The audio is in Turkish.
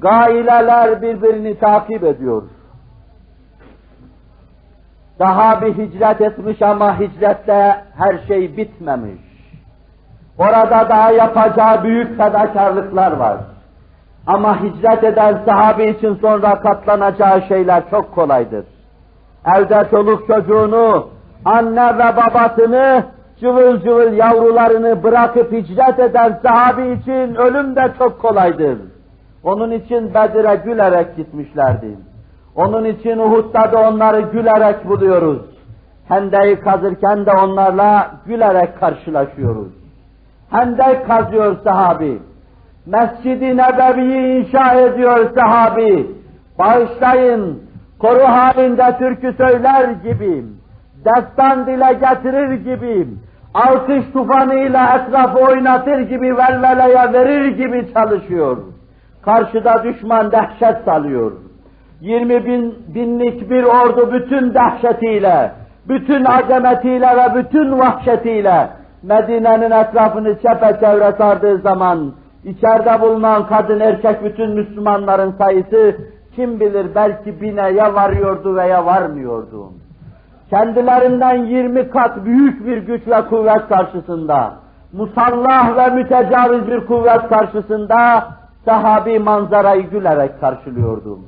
Gaileler birbirini takip ediyor. Daha bir hicret etmiş ama hicrette her şey bitmemiş. Orada daha yapacağı büyük fedakarlıklar var. Ama hicret eden sahabe için sonra katlanacağı şeyler çok kolaydır. Evde çoluk çocuğunu, anne ve babasını, cıvıl cıvıl yavrularını bırakıp hicret eden sahabi için ölüm de çok kolaydır. Onun için Bedir'e gülerek gitmişlerdi. Onun için Uhud'da da onları gülerek buluyoruz. Hendeyi kazırken de onlarla gülerek karşılaşıyoruz. Hendek kazıyor sahabi. Mescid-i Nebevi'yi inşa ediyor sahabi. Bağışlayın, koru halinde türkü söyler gibi, destan dile getirir gibi, alkış tufanıyla etrafı oynatır gibi, velveleye verir gibi çalışıyor. Karşıda düşman dehşet salıyor. 20 bin, binlik bir ordu bütün dehşetiyle, bütün azametiyle ve bütün vahşetiyle Medine'nin etrafını çepeçevre sardığı zaman içeride bulunan kadın erkek bütün Müslümanların sayısı kim bilir belki bine ya varıyordu veya varmıyordu. Kendilerinden 20 kat büyük bir güç ve kuvvet karşısında, musallah ve mütecaviz bir kuvvet karşısında sahabi manzarayı gülerek karşılıyordu.